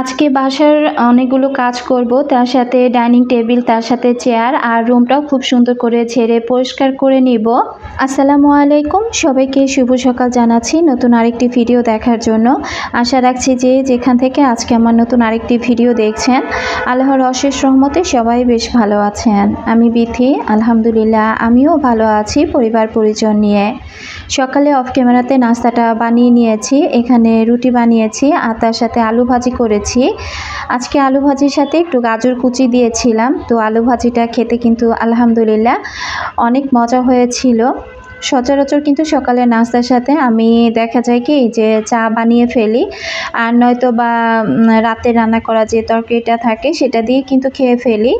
আজকে বাসার অনেকগুলো কাজ করব, তার সাথে ডাইনিং টেবিল, তার সাথে চেয়ার আর রুমটাও খুব সুন্দর করে ছেড়ে পরিষ্কার করে নিব। আসসালামু আলাইকুম, সবাইকে শুভ সকাল জানাচ্ছি নতুন আরেকটি ভিডিও দেখার জন্য। আশা রাখছি যে যেখান থেকে আজকে আমার নতুন আরেকটি ভিডিও দেখছেন, আল্লাহর অশেষ রহমতে সবাই বেশ ভালো আছেন। আমি বিথি, আলহামদুলিল্লাহ, আমিও ভালো আছি পরিবার পরিজন নিয়ে। সকালে অফ ক্যামেরাতে নাস্তাটা বানিয়ে নিয়েছি, এখানে রুটি বানিয়েছি আর তার সাথে আলু ভাজি করেছি। আজকে আলু ভাজির সাথে একটু গাজর কুচি দিয়েছিলাম। তো আলু ভাজিটা খেতে কিন্তু আলহামদুলিল্লাহ অনেক মজা হয়েছিল। সচরাচর কিন্তু সকালে নাস্তার সাথে আমি দেখা যায় কি যে চা বানিয়ে ফেলি আর নয়তো বা রাতে রান্না করা যে তরকারিটা থাকে সেটা দিয়ে কিন্তু খেয়ে ফেলি।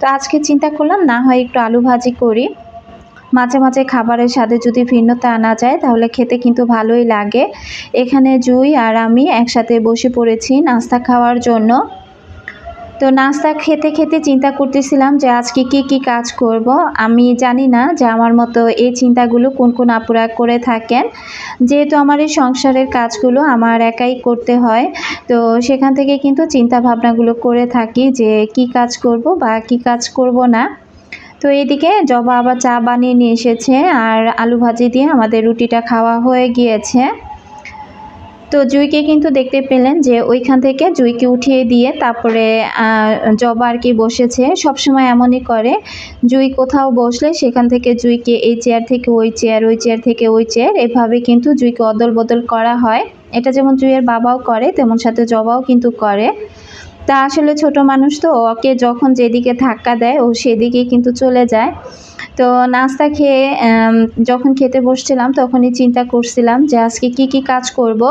তো আজকে চিন্তা করলাম না হয় একটু আলু ভাজি করি। মাঝে মাঝে খাবারের স্বাদে যদি ভিন্নতা আনা যায়, তাহলে খেতে কিন্তু ভালোই লাগে। এখানে জুই আর আমি একসাথে বসে পড়েছি নাস্তা খাওয়ার জন্য। তো নাস্তা খেতে খেতে চিন্তা করতেছিলাম যে আজকে কি কি কাজ করব। আমি জানি না যে আমার মতো এই চিন্তাগুলো কোন কোন আপুরা করে থাকেন। যেহেতু আমার এই সংসারের কাজগুলো আমার একাই করতে হয়, তো সেখান থেকে কিন্তু চিন্তা ভাবনাগুলো করে থাকি যে কি কাজ করব বা কি কাজ করব না। তো এদিকে জবা আবার চা বানিয়ে নিয়ে এসেছে আর আলু ভাজি দিয়ে আমাদের রুটিটা খাওয়া হয়ে গিয়েছে। তো জুইকে কিন্তু দেখতে পেলেন যে ওইখান থেকে জুইকে উঠিয়ে দিয়ে তারপরে জবা আর কি বসেছে, সবসময় এমনই করে। জুই কোথাও বসলে সেখান থেকে জুইকে এই চেয়ার থেকে ওই চেয়ার ওই চেয়ার থেকে ওই চেয়ার, এভাবে কিন্তু জুইকে অদল বদল করা হয়। এটা যেমন জুইয়ের বাবাও করে, তেমন সাথে জবাও কিন্তু করে। তা আসলে ছোট মানুষ তো, ওকে যখন যেদিকে ধাক্কা দেয়, ও সেদিকে কিন্তু চলে যায়। তো নাস্তা খেয়ে যখন খেতে বসছিলাম, তখনই চিন্তা করছিলাম যে আজকে কি কি কাজ করব।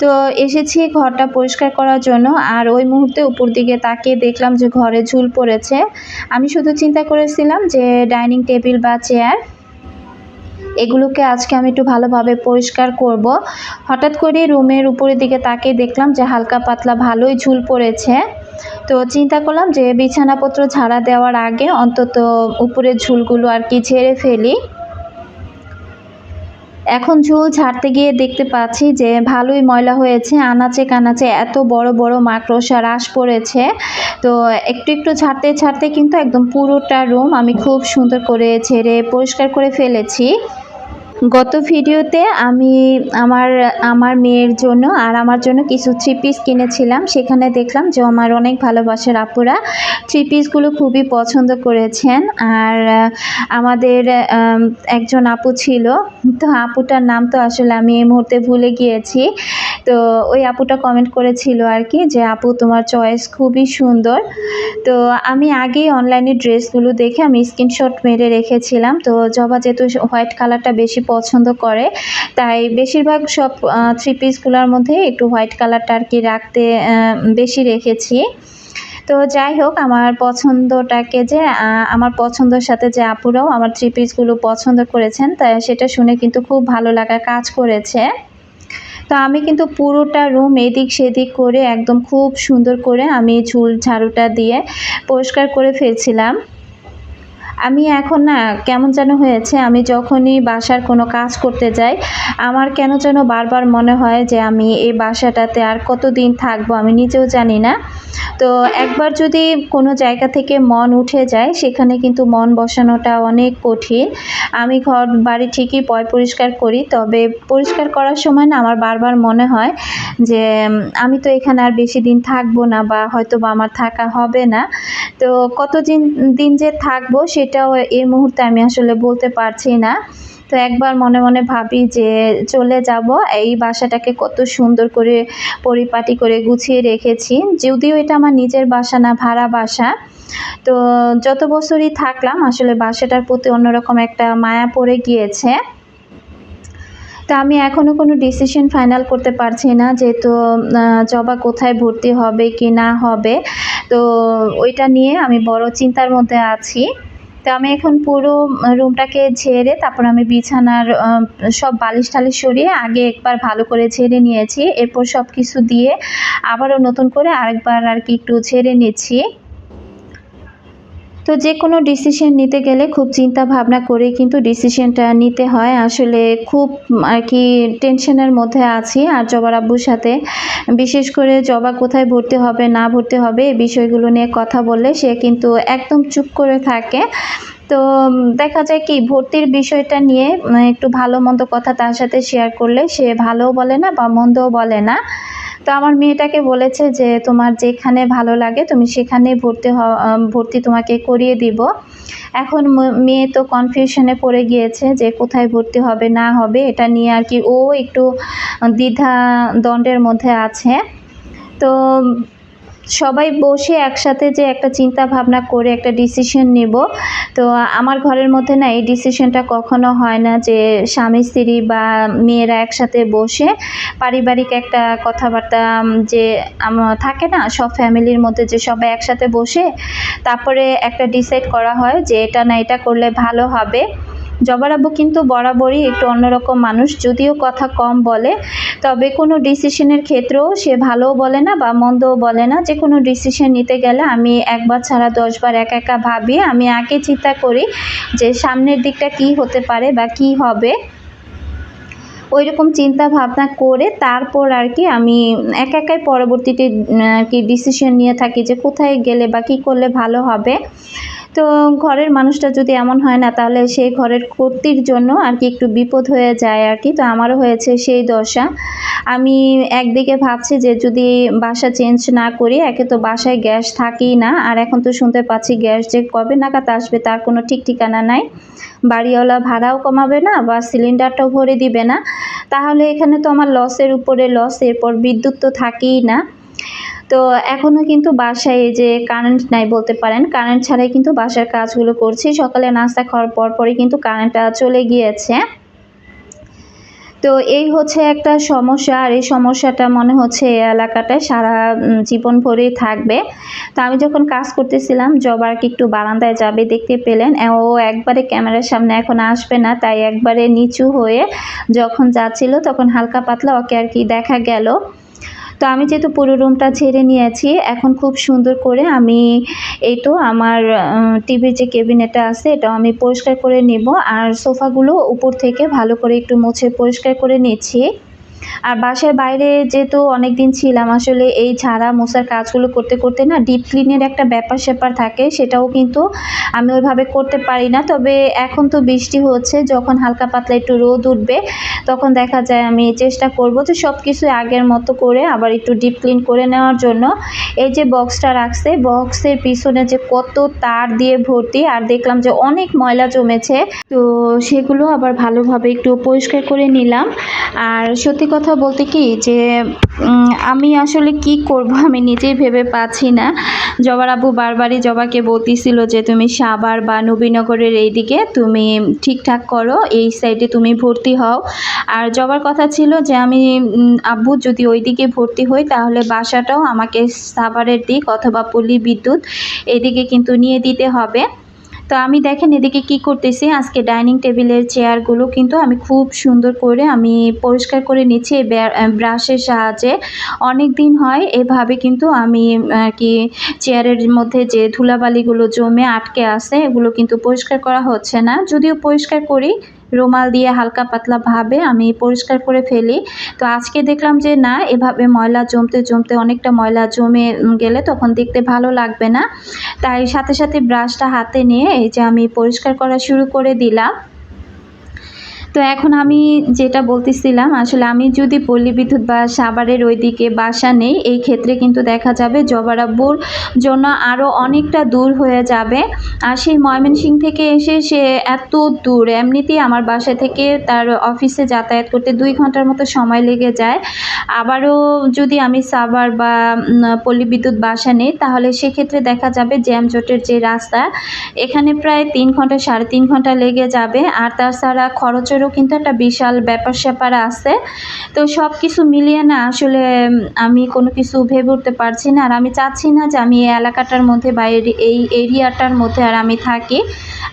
তো এসেছি ঘরটা পরিষ্কার করার জন্য, আর ওই মুহূর্তে উপর দিকে তাকিয়ে দেখলাম যে ঘরে ঝুল পড়েছে। আমি শুধু চিন্তা করেছিলাম যে ডাইনিং টেবিল বা চেয়ার এগুলোকে আজকে আমি একটু ভালোভাবে পরিষ্কার করব। হঠাৎ করে রুমের উপরের দিকে তাকিয়ে দেখলাম যে হালকা পাতলা ভালোই ঝুল পড়েছে। তো চিন্তা করলাম যে বিছানাপত্র ঝাড়া দেওয়ার আগে অন্তত উপরের ঝুলগুলো আর কি ঝেড়ে ফেলি। এখন ঝুল ছাড়তে গিয়ে দেখতে পাচ্ছি যে ভালোই ময়লা হয়েছে, আনাচে কানাচে এত বড় বড় মাকড়সা হ্রাস পড়েছে। তো একটু একটু ছাড়তে ছাড়তে কিন্তু একদম পুরোটা রুম আমি খুব সুন্দর করে ছেড়ে পরিষ্কার করে ফেলেছি। গত ভিডিওতে আমি আমার আমার মেয়ের জন্য আর আমার জন্য কিছু থ্রি পিস কিনেছিলাম। সেখানে দেখলাম যে আমার অনেক ভালোবাসার আপুরা থ্রি পিসগুলো খুবই পছন্দ করেছেন। আর আমাদের একজন আপু ছিল। তো আপুটার নাম তো আসলে আমি এই মুহূর্তে ভুলে গিয়েছি। তো ওই আপুটা কমেন্ট করেছিল আর কি যে, আপু, তোমার চয়েস খুবই সুন্দর। তো আমি আগেই অনলাইনে ড্রেসগুলো দেখে আমি স্ক্রিনশট মেরে রেখেছিলাম। তো জবা যেহেতু হোয়াইট কালারটা বেশি পছন্দ করে। তাই বেশিরভাগ সব থ্রি পিসগুলোর মধ্যে একটু হোয়াইট কালারটা আর কি রাখতে বেশি রেখেছি। তো যাই হোক, আমার পছন্দটাকে যে আমার পছন্দের সাথে যে আপুরাও আমার থ্রি পিসগুলো পছন্দ করেছেন, তাই সেটা শুনে কিন্তু খুব ভালো লাগা কাজ করেছে। তো আমি কিন্তু পুরোটা রুম এদিক সেদিক করে একদম খুব সুন্দর করে আমি ঝুল ঝাড়ুটা দিয়ে পরিষ্কার করে ফেলছিলাম। আমি এখন না কেমন যেন হয়েছে, আমি যখনই বাসার কোনো কাজ করতে যাই, আমার কেন যেন বারবার মনে হয় যে আমি এই বাসাটাতে আর কতদিন থাকব আমি নিজেও জানি না। তো একবার যদি কোনো জায়গা থেকে মন উঠে যায়, সেখানে কিন্তু মন বসানোটা অনেক কঠিন। আমি ঘর, বাড়ি ঠিকই পয় পরিষ্কার করি, তবে পরিষ্কার করার সময় না আমার বারবার মনে হয় যে আমি তো এখানে আর বেশি দিন থাকব না বা হয়তো বা আমার থাকা হবে না। তো কতদিন, দিন যে থাকব সেটাও এই মুহূর্তে আমি আসলে বলতে পারছি না। তো একবার মনে মনে ভাবি যে চলে যাব। এই বাসাটাকে কত সুন্দর করে পরিপাটি করে গুছিয়ে রেখেছি। যদিও এটা আমার নিজের বাসা না, ভাড়া বাসা। তো যত বছরই থাকলাম, আসলে বাসাটার প্রতি অন্যরকম একটা মায়া পড়ে গিয়েছে। তো আমি এখনও কোনো ডিসিশন ফাইনাল করতে পারছি না যেহেতু জবা কোথায় ভর্তি হবে, কি না হবে। তো ওইটা নিয়ে আমি বড় চিন্তার মধ্যে আছি। তো আমি এখন পুরো রুমটাকে ঝেড়ে তারপর আমি বিছানার সব বালিশ টালিশ সরিয়ে আগে একবার ভালো করে ঝেড়ে নিয়েছি। এরপর সব কিছু দিয়ে আবারও নতুন করে আরেকবার আর কি একটু ঝেড়ে নিচ্ছি। তো যে কোনো ডিসিশন নিতে গেলে খুব চিন্তা ভাবনা করে কিন্তু ডিসিশনটা নিতে হয়। আসলে খুব আর কি টেনশনের মধ্যে আছি। আর জবার আব্বুর সাথে বিশেষ করে জবা কোথায় ভর্তি হবে, না ভর্তি হবে, এই বিষয়গুলো নিয়ে কথা বললে সে কিন্তু একদম চুপ করে থাকে। তো দেখা যায় কি, ভর্তির বিষয়টা নিয়ে একটু ভালো মন্দ কথা তার সাথে শেয়ার করলে সে ভালোও বলে না বা মন্দও বলে না। তো আমার মেয়েটাকে বলেছে যে, তোমার যেখানে ভালো লাগে, তুমি সেখানে ভর্তি ভর্তি তোমাকে করিয়ে দিব। এখন মেয়ে তো কনফিউশনে পড়ে গিয়েছে যে, কোথায় ভর্তি হবে, না হবে, এটা নিয়ে আর কি ও একটু দ্বিধা দ্বন্দ্বের মধ্যে আছে। তো সবাই বসে একসাথে যে একটা চিন্তা ভাবনা করে একটা ডিসিশন নিব। তো আমার ঘরের মধ্যে না এই ডিসিশনটা কখনো হয় না যে স্বামী, স্ত্রী বা মেয়েরা একসাথে বসে পারিবারিক একটা কথাবার্তা যে থাকে না সব ফ্যামিলির মধ্যে যে সবাই একসাথে বসে তারপরে একটা ডিসাইড করা হয় যে এটা না এটা করলে ভালো হবে। জবার আব্বু কিন্তু বরাবরই একটু অন্যরকম মানুষ, যদিও কথা কম বলে। তবে কোনো ডিসিশনের ক্ষেত্রেও সে ভালোও বলে না বা মন্দও বলে না। যে কোনো ডিসিশন নিতে গেলে আমি একবার ছাড়া দশবার একা একা ভাবি আমি আগে চিন্তা করি যে সামনের দিকটা কি হতে পারে বা কি হবে। ওই রকম চিন্তা ভাবনা করে তারপর আর কি আমি একা একাই পরবর্তীতে আর কি ডিসিশন নিয়ে থাকি যে কোথায় গেলে বা কী করলে ভালো হবে। তো ঘরের মানুষটা যদি এমন হয় না, তাহলে সেই ঘরের কর্তির জন্য আর কি একটু বিপদ হয়ে যায় আর কি। তো আমারও হয়েছে সেই দশা। আমি একদিকে ভাবছি যে যদি বাসা চেঞ্জ না করি, একে তো বাসায় গ্যাস থাকেই না, আর এখন তো শুনতে পাচ্ছি গ্যাস যে কবে নাগাদ আসবে তার কোনো ঠিক ঠিকানা নাই। বাড়িওয়ালা ভাড়াও কমাবে না বা সিলিন্ডারটাও ভরে দিবে না। তাহলে এখানে তো আমার লসের উপরে লস এরপর বিদ্যুৎ তো থাকেই না। তো এখনও কিন্তু বাসায় এই যে কারেন্ট নাই বলতে পারেন কারেন্ট ছাড়াই কিন্তু বাসার কাজগুলো করছি। সকালে নাস্তা খাওয়ার পর পরই কিন্তু কারেন্টটা চলে গিয়েছে। তো এই হচ্ছে একটা সমস্যা, আর এই সমস্যাটা মনে হচ্ছে এই এলাকাটায় সারা জীবন ভরেই থাকবে। তো আমি যখন কাজ করতেছিলাম জবার কি একটু বারান্দায় যাবে দেখতে পেলেন। ও একবারে ক্যামেরার সামনে এখন আসবে না, তাই একবারে নিচু হয়ে যখন যাচ্ছিল তখন হালকা পাতলা ওকে আর কি দেখা গেল। তো আমি যেহেতু পুরো রুমটা ছেড়ে নিয়েছি, এখন খুব সুন্দর করে আমি এই তো আমার টিভির যে কেবিনেটটা আছে, এটাও আমি পরিষ্কার করে নেব। আর সোফাগুলো উপর থেকে ভালো করে একটু মুছে পরিষ্কার করে নিচ্ছি। আর বাসার বাইরে যেহেতু অনেক দিন ছিলাম, আসলে এই ঝাড়া মোছার কাজগুলো করতে করতে না ডিপ ক্লিনের একটা ব্যাপার স্যাপার থাকে, সেটাও কিন্তু আমি ওইভাবে করতে পারি না। তবে এখন তো বৃষ্টি হচ্ছে, যখন হালকা পাতলা একটু রোদ উঠবে, তখন দেখা যায় আমি চেষ্টা করব যে সব কিছু আগের মতো করে আবার একটু ডিপ ক্লিন করে নেওয়ার জন্য। এই যে বক্সটা রাখছে বক্সের পিছনে যে কত তার দিয়ে ভর্তি, আর দেখলাম যে অনেক ময়লা জমেছে, তো সেগুলো আবার ভালোভাবে একটু পরিষ্কার করে নিলাম। আর সত্যি কথা বলতে কি যে আমি আসলে কি করব আমি নিজেই ভেবে পাচ্ছি না। জবার আব্বু বারবারই জবাকে বলতেছিল যে, তুমি সাভার বা নবীনগরের এই দিকে তুমি ঠিকঠাক করো, এই সাইডে তুমি ভর্তি হও। আর জবার কথা ছিল যে, আমি আব্বু যদি ওই দিকে ভর্তি হই, তাহলে বাসাটাও আমাকে সাভারের দিক অথবা পল্লী বিদ্যুৎ এদিকে কিন্তু নিয়ে দিতে হবে। তো আমি দেখেন এদিকে কি করতেছি? আজকে ডাইনিং টেবিলের চেয়ারগুলো কিন্তু আমি খুব সুন্দর করে আমি পরিষ্কার করে নিচ্ছি এই ব্রাশের সাহায্যে। অনেক দিন হয় এভাবে কিন্তু আমি আর কি, চেয়ারের মধ্যে যে ধুলাবালিগুলো জমে আটকে আছে, এগুলো কিন্তু পরিষ্কার করা হচ্ছে না। যদিও পরিষ্কার করি রুমাল দিয়ে হালকা পাতলা ভাবে আমি পরিষ্কার করে ফেলি। তো আজকে দেখলাম যে না, এভাবে ময়লা জমতে জমতে অনেকটা ময়লা জমে গেলে তখন দেখতে ভালো লাগবে না। তাই সাথে সাথে ব্রাশটা হাতে নিয়ে এই যে আমি পরিষ্কার করা শুরু করে দিলাম। তো এখন আমি যেটা বলতেছিলাম, আসলে আমি যদি পল্লী বিদ্যুৎ বা সাভারের ওইদিকে বাসা নেই, এই ক্ষেত্রে কিন্তু দেখা যাবে জবারাব্বুর জন্য আরও অনেকটা দূর হয়ে যাবে। আর সেই ময়মনসিং থেকে এসে সে এত দূর, এমনিতেই আমার বাসা থেকে তার অফিসে যাতায়াত করতে দুই ঘণ্টার মতো সময় লেগে যায়। আবারও যদি আমি সাভার বা পল্লী বিদ্যুৎ বাসা নেই, তাহলে সেক্ষেত্রে দেখা যাবে জ্যামজটের যে রাস্তা, এখানে প্রায় তিন ঘণ্টা, সাড়ে তিন ঘণ্টা লেগে যাবে। আর তাছাড়া খরচেরও কিন্তু একটা বিশাল ব্যাপার স্যাপার আছে। তো সব কিছু মিলিয়ে না আসলে আমি কোনো কিছু ভেবে উঠতে পারছি না। আর আমি চাচ্ছি না যে আমি এই এলাকাটার মধ্যে বা এই এরিয়াটার মধ্যে আর আমি থাকি।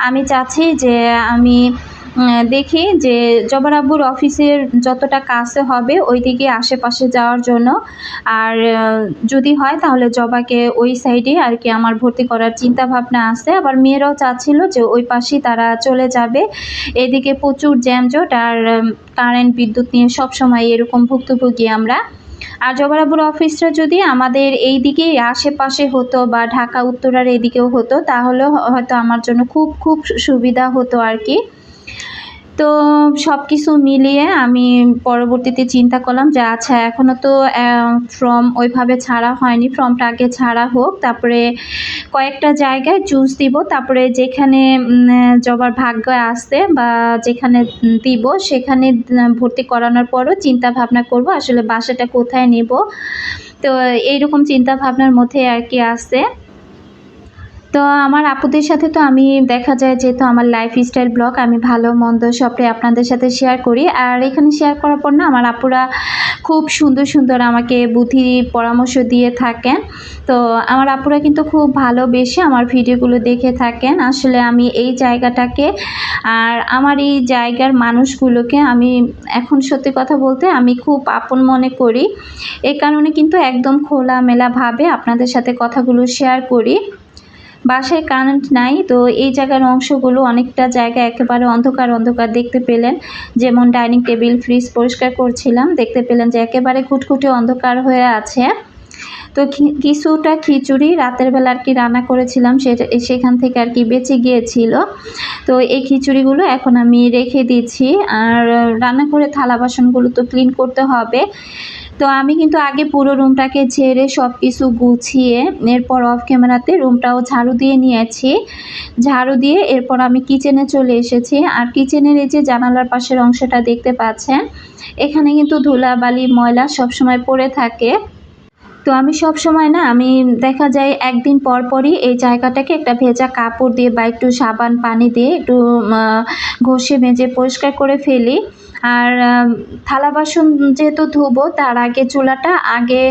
আমি চাচ্ছি যে আমি দেখি যে জবার আব্বুর অফিসের যতটা কাছে হবে ওই দিকে আশেপাশে যাওয়ার জন্য। আর যদি হয় তাহলে জবাকে ওই সাইডে আর কি আমার ভর্তি করার চিন্তা ভাবনা আছে। আবার মেয়েরাও চাচ্ছিল যে ওই পাশেই তারা চলে যাবে। এদিকে প্রচুর জ্যামজট আর কারেন্ট বিদ্যুৎ নিয়ে সব সময় এরকম ভুক্তভোগী আমরা। আর জবরাবুর অফিসটা যদি আমাদের এই দিকেই আশেপাশে হতো বা ঢাকা উত্তরার এদিকেও হতো তাহলে হয়তো আমার জন্য খুব খুব সুবিধা হতো আর কি। তো সব কিছু মিলিয়ে আমি পরবর্তীতে চিন্তা করলাম যে আচ্ছা এখনও তো ফর্ম ওইভাবে ছাড়া হয়নি ফর্মটা আগে ছাড়া হোক, তারপরে কয়েকটা জায়গায় চুজ দিব, তারপরে যেখানে জবার ভাগ্য আসতে বা যেখানে দিব, সেখানে ভর্তি করানোর পরও চিন্তা ভাবনা করব, আসলে বাসাটা কোথায় নেব? তো এইরকম চিন্তা ভাবনার মধ্যে আর কি আছে তো আমার আপুদের সাথে তো আমি, দেখা যায় যেহেতু আমার লাইফস্টাইল ব্লগ আমি ভালো, মন্দ সবটাই আপনাদের সাথে শেয়ার করি। আর এখানে শেয়ার করার পর না, আমার আপুরা খুব সুন্দর সুন্দর আমাকে বুদ্ধি পরামর্শ দিয়ে থাকেন। তো আমার আপুরা কিন্তু খুব ভালোবেসে আমার ভিডিওগুলো দেখে থাকেন। আসলে আমি এই জায়গাটাকে আর আমার এই জায়গার মানুষগুলোকে আমি, এখন সত্যি কথা বলতে আমি খুব আপন মনে করি। এই কারণে কিন্তু একদম খোলামেলাভাবে আপনাদের সাথে কথাগুলো শেয়ার করি। বাসায় কারেন্ট নাই, তো এই জায়গার অংশগুলো অনেকটা জায়গা একেবারে অন্ধকার অন্ধকার দেখতে পেলেন। যেমন ডাইনিং টেবিল ফ্রিজ পরিষ্কার করছিলাম, দেখতে পেলেন যে একেবারে খুটখুটে অন্ধকার হয়ে আছে। তো কিছুটা খিচুড়ি রাতের বেলা আর কি রান্না করেছিলাম, সেটা, সেখান থেকে আর কি বেঁচে গিয়েছিল। তো এই খিচুড়িগুলো এখন আমি রেখে দিচ্ছি। আর রান্না করে থালা বাসনগুলো তো ক্লিন করতে হবে। তো আমি কিন্তু আগে পুরো রুমটাকে ঝেড়ে সব কিছু গুছিয়ে এরপর অফ ক্যামেরাতে রুমটাও ঝাড়ু দিয়ে নিয়েছি। ঝাড়ু দিয়ে এরপর আমি কিচেনে চলে এসেছি। আর কিচেনের এই যে জানালার পাশের অংশটা দেখতে পাচ্ছেন, এখানে কিন্তু ধুলাবালি, ময়লা সবসময় পড়ে থাকে। তো আমি সব সময় না, আমি দেখা যায় একদিন পর পরই এই জায়গাটাকে একটা ভেজা কাপড় দিয়ে বা একটু সাবান পানি দিয়ে একটু ঘষে মেজে পরিষ্কার করে ফেলি। আর থালা বাসন যেহেতু ধুবো, তার আগে চুলাটা আগে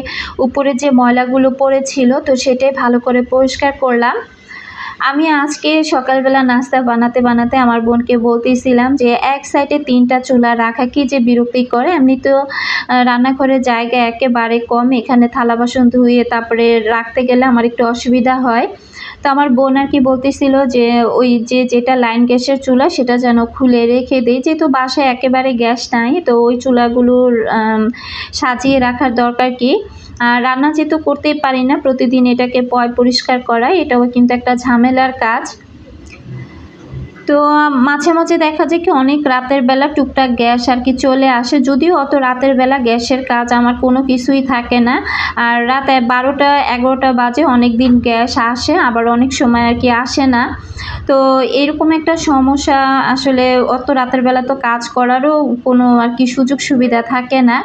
উপরে যে ময়লাগুলো পড়েছিল, তো সেটাই ভালো করে পরিষ্কার করলাম। আমি আজকে সকালবেলা নাস্তা বানাতে বানাতে আমার বোনকে বলতেছিলাম যে এক সাইডে তিনটা চুলা রাখা, কি যে বিরক্তি করে। এমনি তো রান্নাঘরের জায়গা একেবারে কম, এখানে থালা বাসন ধুয়ে তারপরে রাখতে গেলে আমার একটু অসুবিধা হয়। তো আমার বোন আর কি বলতেছিল যে ওই যে যেটা লাইন গ্যাসের চুলা সেটা যেন খুলে রেখে দেয়। যেহেতু বাসায় একেবারে গ্যাস নাই, তো ওই চুলাগুলোর সাজিয়ে রাখার দরকার কি? আর রান্না যেহেতু করতেই পারি না, প্রতিদিন এটাকে পয় পরিষ্কার করা এটাও কিন্তু একটা ঝামেলার কাজ। তো, মাঝে মাঝে দেখা যায় কি অনেক রাতের বেলা টুকটাক গ্যাস আর কি চলে আসে। যদিও অত রাতের বেলা গ্যাসের কাজ আমার কোনো কিছুই থাকে না। আর রাত বারোটা, এগারোটা বাজে অনেক দিন গ্যাস আসে, আবার অনেক সময় আর কি আসে না। তো, এরকম একটা সমস্যা আসলে অত রাতের বেলা তো কাজ করারও কোনো আর কি সুযোগ সুবিধা থাকে না।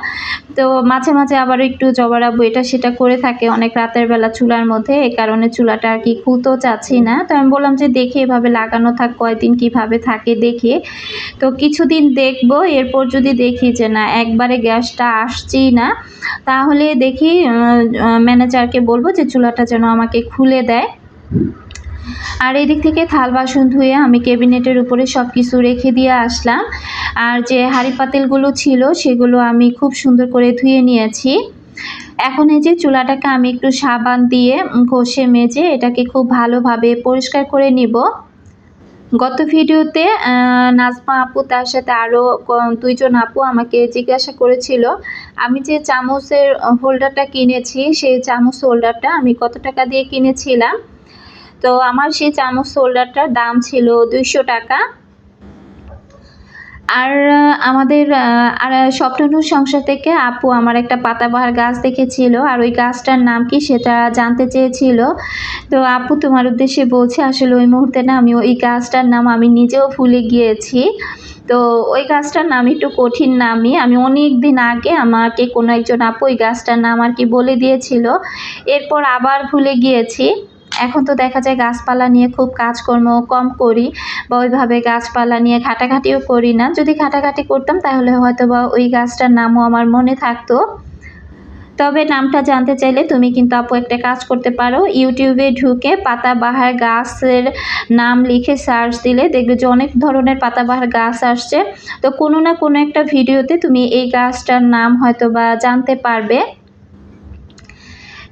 তো মাঝে মাঝে আবার একটু জবরাবো এটা সেটা করে থাকে অনেক রাতের বেলা চুলার মধ্যে এ কারণে চুলাটা আর কি খুলতেও চাচ্ছি না। তো আমি বললাম যে দেখে এভাবে লাগানো থাক, কয়দিন কীভাবে থাকে দেখে। তো কিছুদিন দেখব, এরপর যদি দেখি যে না, একবারে গ্যাসটা আসছেই না, তাহলে দেখি ম্যানেজারকে বলব যে চুলাটা যেন আমাকে খুলে দেয়। আর এদিক থেকে থাল বাসন ধুয়ে আমি ক্যাবিনেটের উপরে সব কিছু রেখে দিয়ে আসলাম। আর যে হাঁড়ি পাতিলগুলো ছিল সেগুলো আমি খুব সুন্দর করে ধুয়ে নিয়েছি। এখন এই যে চুলাটাকে আমি একটু সাবান দিয়ে ঘষে মেজে এটাকে খুব ভালোভাবে পরিষ্কার করে নিব। গত ভিডিওতে নাজমা আপু তার সাথে আরও দুইজন আপু আমাকে জিজ্ঞাসা করেছিল, আমি যে চামচের হোল্ডারটা কিনেছি, সেই চামচ হোল্ডারটা আমি কত টাকা দিয়ে কিনেছিলাম? তো আমার সেই চামচ হোল্ডারটার দাম ছিল দুইশো টাকা। আর আমাদের আর স্বপ্ননূর সংসার থেকে আপু আমার একটা পাতাবাহার গাছ দেখেছিল। আর ওই গাছটার নাম কি সেটা জানতে চেয়েছিল। তো আপু তোমার উদ্দেশ্যে বলছে, আসলে ওই মুহূর্তে না আমি ওই গাছটার নাম আমি নিজেও ভুলে গিয়েছি। তো ওই গাছটার নাম একটু কঠিন নামই। আমি অনেক দিন আগে আমাকে কোনো একজন আপু ওই গাছটার নাম আর কি বলে দিয়েছিল। এরপর আবার ভুলে গিয়েছি। এখন তো দেখা যায় গাছপালা নিয়ে খুব কাজকর্ম কম করি বা ওইভাবে গাছপালা নিয়ে ঘাটাঘাটিও করি না। যদি ঘাটাঘাটি করতাম তাহলে হয়তো বা ওই গাছটার নামও আমার মনে থাকতো। তবে নামটা জানতে চাইলে তুমি কিন্তু আপু একটা কাজ করতে পারো। ইউটিউবে ঢুকে পাতাবাহার গাছের নাম লিখে সার্চ দিলে দেখবে যে অনেক ধরনের পাতাবাহার গাছ আসছে। তো কোনো না কোনো একটা ভিডিওতে তুমি এই গাছটার নাম হয়তো বা জানতে পারবে।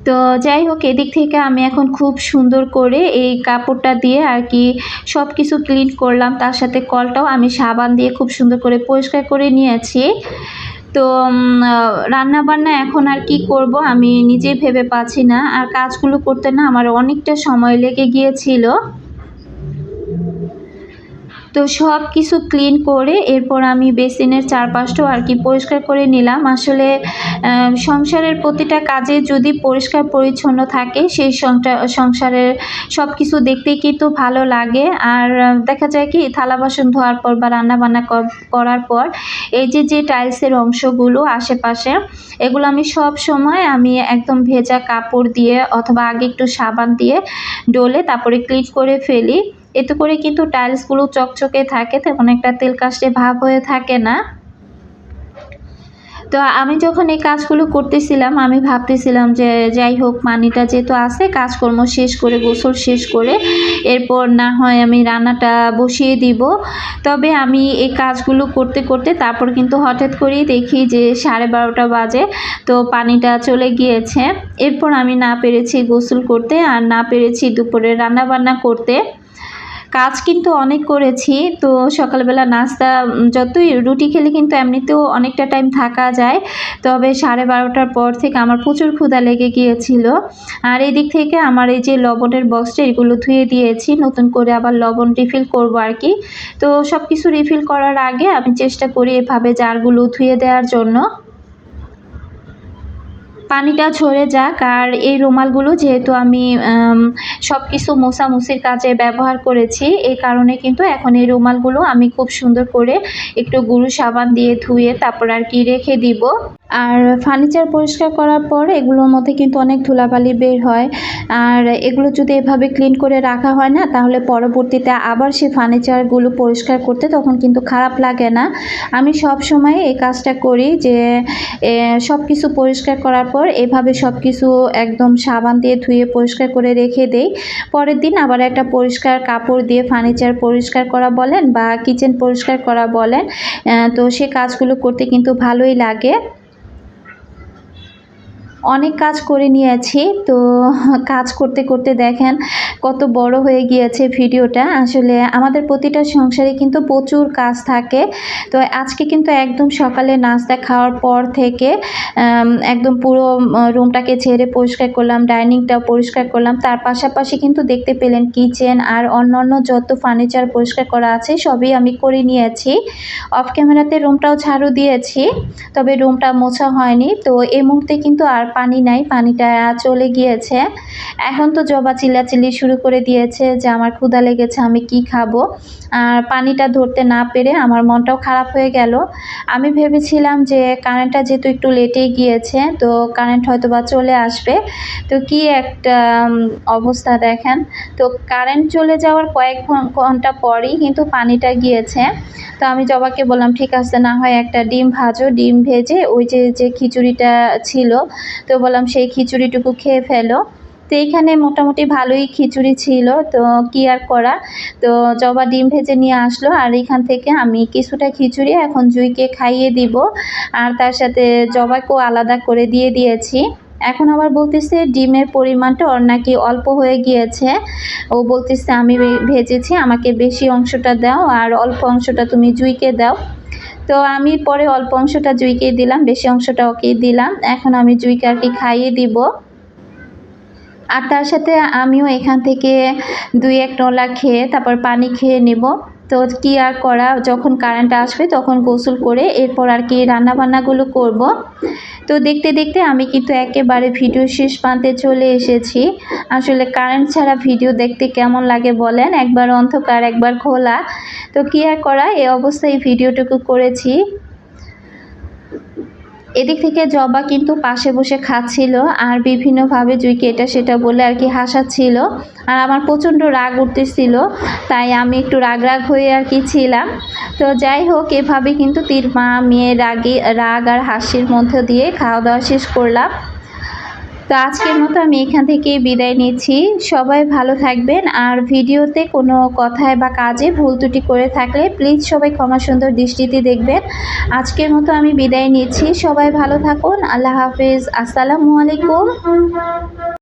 তো যাই হোক, এদিক থেকে আমি এখন খুব সুন্দর করে এই কাপড়টা দিয়ে আর কি সব কিছু ক্লিন করলাম। তার সাথে কলটাও আমি সাবান দিয়ে খুব সুন্দর করে পরিষ্কার করে নিয়েছি। তো রান্না বান্না এখন আর কি করব আমি নিজে ভেবে পাচ্ছি না। আর কাজগুলো করতে না আমার অনেকটা সময় লেগে গিয়েছিল। তো সব কিছু ক্লিন করে এরপর আমি বেসিনের চারপাশটাও আর কি পরিষ্কার করে নিলাম। আসলে সংসারের প্রতিটা কাজে যদি পরিষ্কার পরিচ্ছন্ন থাকে, সেই সংসারের সব কিছু দেখতে কিন্তু ভালো লাগে। আর দেখা যায় কি, থালা বাসন ধোয়ার পর বা রান্না বান্না করার পর এই যে যে টাইলসের অংশগুলো আশেপাশে, এগুলো আমি সব সময় আমি একদম ভেজা কাপড় দিয়ে অথবা আগে একটু সাবান দিয়ে ডলে তারপরে ক্লিন করে ফেলি। এতে করে কিন্তু টাইলসগুলো চকচকে থাকে, তেমন একটা তেল কাস্টে ভাব হয়ে থাকে না। তো আমি যখন এই কাজগুলো করতেছিলাম, আমি ভাবতেছিলাম যে যাই হোক, মানিটা যেহেতু আছে, কাজকর্ম শেষ করে, গোসল শেষ করে, এরপর না হয় আমি রান্নাটা বসিয়ে দিব। তবে আমি এই কাজগুলো করতে করতে তারপর কিন্তু হঠাৎ করেই দেখি যে সাড়ে বারোটা বাজে, তো পানিটা চলে গিয়েছে। এরপর আমি না পেরেছি গোসল করতে, আর না পেরেছি দুপুরে রান্না বান্না করতে। কাজ কিন্তু অনেক করেছি। তো সকালবেলা নাস্তা যতই রুটি খেলে কিন্তু এমনিতেও অনেকটা টাইম থাকা যায়। তবে সাড়ে বারোটার পর থেকে আমার প্রচুর ক্ষুধা লেগে গিয়েছিল। আর এই দিক থেকে আমার এই যে লবণের বক্সটা এগুলো ধুয়ে দিয়েছি। নতুন করে আবার লবণ রিফিল করব আর কি। তো সব কিছু রিফিল করার আগে আমি চেষ্টা করি এভাবে জারগুলো ধুয়ে দেওয়ার জন্য। পানিটা ঝরে যাক, আর এই রুমালগুলো যেহেতু আমি সব কিছু মোছামুছির কাজে ব্যবহার করেছি এই কারণে কিন্তু এখন এই রুমালগুলো আমি খুব সুন্দর করে একটু গুরু সাবান দিয়ে ধুয়ে তারপর আর কি রেখে দিব। আর ফার্নিচার পরিষ্কার করার পর এগুলোর মধ্যে কিন্তু অনেক ধুলাবালি বের হয়। আর এগুলো যদি এভাবে ক্লিন করে রাখা হয় না, তাহলে পরবর্তীতে আবার সেই ফার্নিচারগুলো পরিষ্কার করতে তখন কিন্তু খারাপ লাগে না। আমি সব সময় এই কাজটা করি যে সব কিছু পরিষ্কার করার পর এভাবে সব কিছু একদম সাবান দিয়ে ধুয়ে পরিষ্কার করে রেখে দেই। পরের দিন আবার একটা পরিষ্কার কাপড় দিয়ে ফার্নিচার পরিষ্কার করা বলেন বা কিচেন পরিষ্কার করা বলেন তো সে কাজগুলো করতে কিন্তু ভালোই লাগে। অনেক কাজ করে নিয়েছি। তো কাজ করতে করতে দেখেন কত বড় হয়ে গিয়েছে ভিডিওটা। আসলে আমাদের প্রতিটা সংসারে কিন্তু প্রচুর কাজ থাকে। তো আজকে কিন্তু একদম সকালে নাস্তা খাওয়ার পর থেকে একদম পুরো রুমটাকে ছেড়ে পরিষ্কার করলাম ডাইনিংটাও পরিষ্কার করলাম। তার পাশাপাশি কিন্তু দেখতে পেলেন কিচেন আর অন্য অন্য যত ফার্নিচার পরিষ্কার করা আছে, সবই আমি করে নিয়েছি। অফ ক্যামেরাতে রুমটাও ঝাড়ু দিয়েছি, তবে রুমটা মোছা হয়নি। তো এই মুহূর্তে কিন্তু আর পানি নাই, পানিটা চলে গিয়েছে। এখন তো জবা চিল্লাচিল্লি শুরু করে দিয়েছে যে আমার ক্ষুধা লেগেছে, আমি কি খাব? আর পানিটা ধরতে না পেরে আমার মনটাও খারাপ হয়ে গেল। আমি ভেবেছিলাম যে কারেন্টটা যেহেতু একটু লেটে গিয়েছে, তো কারেন্ট হয়তো বা চলে আসবে। তো কি একটা অবস্থা দেখেন। তো কারেন্ট চলে যাওয়ার কয়েক ঘণ্টা পরই কিন্তু পানিটা গিয়েছে। তো আমি জবাকে বললাম, ঠিক আছে, না হয় একটা ডিম ভাজো, ডিম ভেজে ওই যে যে খিচুড়িটা ছিল, তো বললাম সেই খিচুড়িটুকু খেয়ে ফেলো। তো এইখানে মোটামুটি ভালোই খিচুড়ি ছিল। তো কি আর করা তো জবা ডিম ভেজে নিয়ে আসলো আর এখান থেকে আমি কিছুটা খিচুড়ি, এখন জুইকে খাইয়ে দিব। আর তার সাথে জবাকেও আলাদা করে দিয়ে দিয়েছি। এখন আবার বলতেছে ডিমের পরিমাণটা ওর নাকি অল্প হয়ে গিয়েছে। ও বলতেছে, আমি ভেজেছি, আমাকে বেশি অংশটা দাও আর অল্প অংশটা তুমি জুইকে দাও। তো আমি পরে অল্প অংশটা জুইকে দিলাম, বেশি অংশটা ওকে দিলাম। এখন আমি জুইকে আর কি খাইয়ে দিব। আর তার সাথে আমিও এখান থেকে দুই এক নলা খেয়ে তারপর পানি খেয়ে নেব। তো কি আর করা, যখন কারেন্ট আসবে তখন গোসল করে এরপর আর কি রান্নাবান্নাগুলো করব। তো দেখতে দেখতে আমি কিন্তু একেবারে ভিডিও শেষ প্রান্তে চলে এসেছি। আসলে কারেন্ট ছাড়া ভিডিও দেখতে কেমন লাগে বলেন? একবার অন্ধকার, একবার খোলা তো কি আর করা, এই অবস্থায় ভিডিওটুকু করেছি। এদিক থেকে জবা কিন্তু পাশে বসে খাচ্ছিল আর বিভিন্নভাবে জুইকে এটা সেটা বলে আর কি হাসাচ্ছিল। আর আমার প্রচণ্ড রাগ উঠতেছিল, তাই আমি একটু রাগ রাগ হয়ে আর কি ছিলাম। তো যাই হোক, এভাবে কিন্তু তীর মা মেয়ে রাগে, রাগ আর হাসির মধ্য দিয়ে খাওয়া দাওয়া শেষ করলাম। তো আজকের মতো আমি এখান থেকে বিদায় নিচ্ছি। সবাই ভালো থাকবেন। আর ভিডিওতে কোনো কথায় বা কাজে ভুল ত্রুটি করে থাকলে প্লিজ সবাই ক্ষমা সুন্দর দৃষ্টিতে দেখবেন। আজকের মতো আমি বিদায় নিচ্ছি। সবাই ভালো থাকুন। আল্লাহ হাফিজ। আসসালামু আলাইকুম।